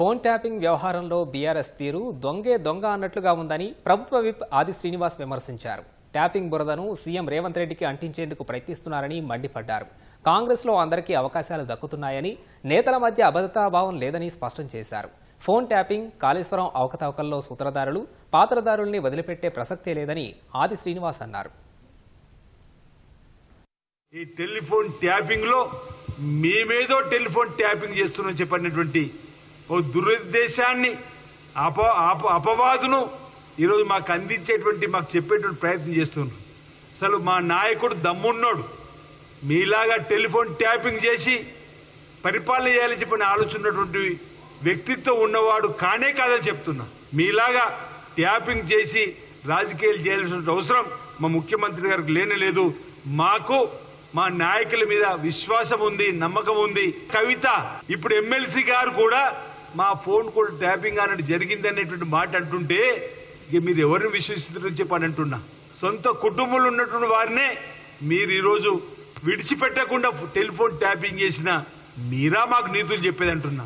Phone tapping వ్యవహారంలో BRS తీరు దొంగే దొంగ అన్నట్లుగా ఉందని ప్రభుత్వ విప్ ఆది శ్రీనివాస్ విమర్శించారు. ట్యాపింగ్ బురదను సీఎం రేవంత్ రెడ్డికి అంటించేందుకు ప్రయత్నిస్తున్నారని మండిపడ్డారు. కాంగ్రెస్లో అందరికీ అవకాశాలు దక్కుతున్నాయని నేతల మధ్య అభద్రతాభావం లేదని స్పష్టం చేశారు. ఫోన్ ట్యాపింగ్ కాళేశ్వరం అవకతవకల్లో సూత్రధారులు పాత్రధారుల్ని వదిలిపెట్టే ప్రసక్తే లేదని ఆది శ్రీనివాస్ అన్నారు. ఈ టెలిఫోన్ ట్యాపింగ్లో మేమేదో టెలిఫోన్ ట్యాపింగ్ చేస్తున్నాం చెప్పినటువంటి ఓ దురుద్దేశాన్ని అప అప అపవాదును ఈరోజు మాకు అందించేటువంటి మాకు చెప్పేటువంటి ప్రయత్నం చేస్తున్నారు. అసలు మా నాయకుడు దమ్మున్నాడు. మీలాగా టెలిఫోన్ ట్యాపింగ్ చేసి పరిపాలన చేయాలని చెప్పిన ఆలోచనటువంటి వ్యక్తిత్వం ఉన్నవాడు కానే కాదని చెప్తున్నా. మీలాగా ట్యాపింగ్ చేసి రాజకీయాలు చేయాల్సిన అవసరం మా ముఖ్యమంత్రి గారికి లేనలేదు మాకు మా నాయకుల మీద విశ్వాసం ఉంది నమ్మకం ఉంది. కవిత ఇప్పుడు ఎమ్మెల్సీ గారు కూడా మా ఫోన్ కూడా ట్యాపింగ్ అనేది జరిగింది అనేటువంటి మాట అంటుంటే ఇక మీరు ఎవరిని విశ్వసిస్తారని చెప్పని అంటున్నా. సొంత కుటుంబంలో ఉన్నటువంటి వారినే మీరు ఈరోజు విడిచిపెట్టకుండా టెలిఫోన్ ట్యాపింగ్ చేసిన మీరా మాకు నీతులు చెప్పేది అంటున్నా.